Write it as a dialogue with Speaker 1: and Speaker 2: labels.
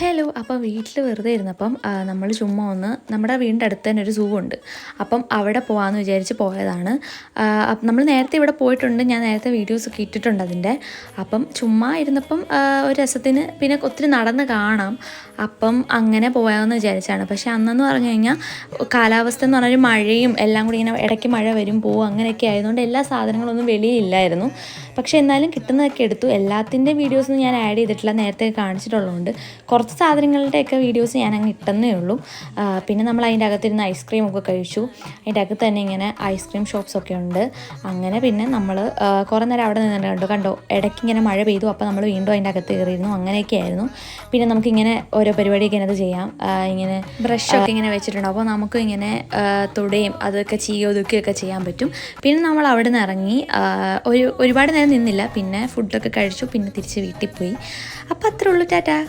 Speaker 1: Hello അപ്പം വീട്ടിൽ വെറുതെ ഇരുന്നപ്പം നമ്മൾ ചുമ്മാ ഒന്ന് നമ്മുടെ വീടിന്റെ അടുത്ത് തന്നെ ഒരു സൂ ഉണ്ട്. അപ്പം അവിടെ പോകാമെന്ന് വിചാരിച്ച് പോയതാണ്. നമ്മൾ നേരത്തെ ഇവിടെ പോയിട്ടുണ്ട്. ഞാൻ നേരത്തെ വീഡിയോസ് ഒക്കെ ഇട്ടിട്ടുണ്ട് അതിന്റെ അപ്പം ചുമ്മാ ഇരുന്നപ്പം ഒരു രസത്തിന് പിന്നെ ഒത്തിരി നടന്ന് കാണാം. അപ്പം അങ്ങനെ പോയാമെന്ന് വിചാരിച്ചാണ്. പക്ഷേ അന്നെന്ന് പറഞ്ഞു കഴിഞ്ഞാൽ കാലാവസ്ഥ എന്ന് പറഞ്ഞാൽ മഴയും എല്ലാം കൂടി ഇങ്ങനെ ഇടയ്ക്ക് മഴ വരും പോവും അങ്ങനെയൊക്കെ ആയതുകൊണ്ട് എല്ലാ സാധനങ്ങളൊന്നും വെളിയിലില്ലായിരുന്നു പക്ഷേ എന്നാലും കിട്ടുന്നതൊക്കെ എടുത്തു. എല്ലാത്തിന്റെയും വീഡിയോസൊന്നും ഞാൻ ആഡ് ചെയ്തിട്ടില്ല. നേരത്തെ കാണിച്ചിട്ടുള്ളതുകൊണ്ട്. കുറച്ച് സാധനങ്ങളുടെയൊക്കെ വീഡിയോസ് ഞാൻ അങ്ങ് ഇട്ടെന്നേ ഉള്ളൂ. പിന്നെ നമ്മൾ അതിന്റെ അകത്തിരുന്ന് ഐസ്ക്രീം ഒക്കെ കഴിച്ചു. അതിന്റെ അകത്ത് തന്നെ ഇങ്ങനെ ഐസ്ക്രീം ഷോപ്സ് ഒക്കെ ഉണ്ട്. അങ്ങനെ പിന്നെ നമ്മൾ കുറേ നേരം അവിടെ നിന്നിട്ടുണ്ട് കണ്ടോ. ഇടയ്ക്ക് ഇങ്ങനെ മഴ പെയ്തു. അപ്പോൾ നമ്മൾ വീണ്ടും അതിന്റെ അകത്ത് കയറിയിരുന്നു. അങ്ങനെയൊക്കെ ആയിരുന്നു. പിന്നെ നമുക്കിങ്ങനെ ഓരോ പരിപാടിയൊക്കെ അതിനകത്ത് ചെയ്യാം. ഇങ്ങനെ ഇങ്ങനെ ബ്രഷൊക്കെ ഇങ്ങനെ വെച്ചിട്ടുണ്ട്. അപ്പോൾ നമുക്ക് ഇങ്ങനെ തുടയും അതൊക്കെ ചെയ്യുകയോ ഒതുക്കുകയൊക്കെ ചെയ്യാൻ പറ്റും. പിന്നെ നമ്മൾ അവിടെ നിന്ന് ഇറങ്ങി ഒരു ഒരുപാട് നേരം നിന്നില്ല. പിന്നെ ഫുഡൊക്കെ കഴിച്ചു. പിന്നെ തിരിച്ച് വീട്ടിൽ പോയി. അപ്പോൾ അത്രേ ഉള്ളൂ ടാറ്റാ.